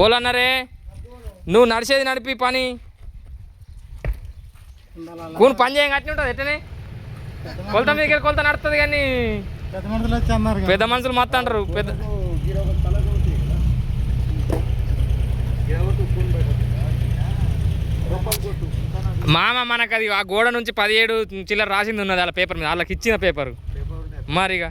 ఓలన్నారే నువ్వు నడిచేది నడిపి పని. కూని పని చేయం కట్టిన ఉంటుంది ఎట్టనే? కొలత మీద కొలత నడుతుంది కానీ. పెద్ద మనుషులు మొత్తం అంటారు పెద్ద మామ మనకు అది ఆ గోడ నుంచి పదిహేడు చిల్లర రాసింది ఉన్నది వాళ్ళ పేపర్ మీద వాళ్ళకి ఇచ్చిన పేపర్. మరిగా.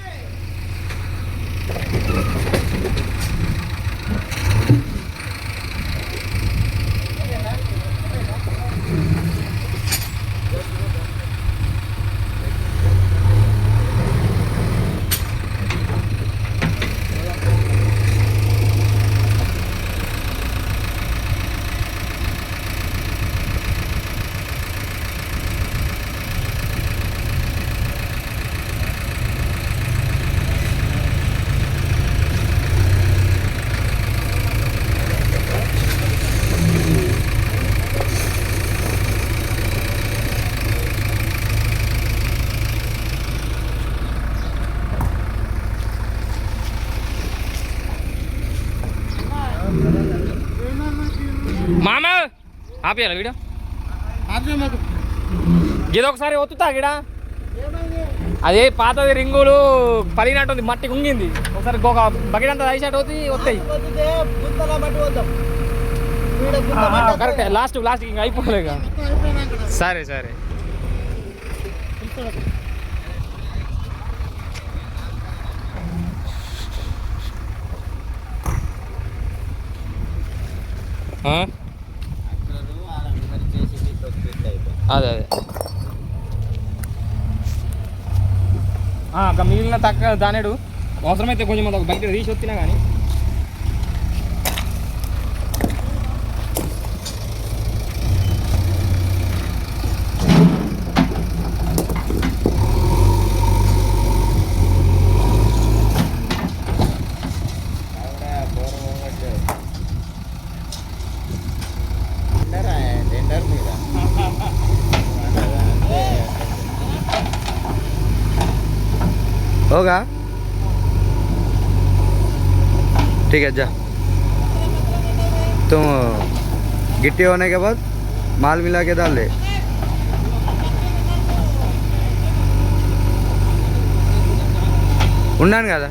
మామ ఆపేయాలి వీడియో. ఇది ఒకసారి ఒత్తుతా గిడ అదే పాతది రింగులు పలిగినట్టుంది మట్టి కుంగింది ఒకసారి ఒక బకెట్ అంతా తీసేట అవుతుంది వస్తాయి. కరెక్ట్ లాస్ట్ లాస్ట్ ఇంకా అయిపోలేదు రా. సరే సరే పిలుస్తాడు. ఆ? అదే అదే. మిగిలిన తక్క దానేడు. అవసరమైతే కొంచెం ఒక బకెట్ తీసి వచ్చినా కానీ. होगा ठीक है जा तुम गिट्टी होने के बाद माल मिला के डाल दे ఉన్నాను కదా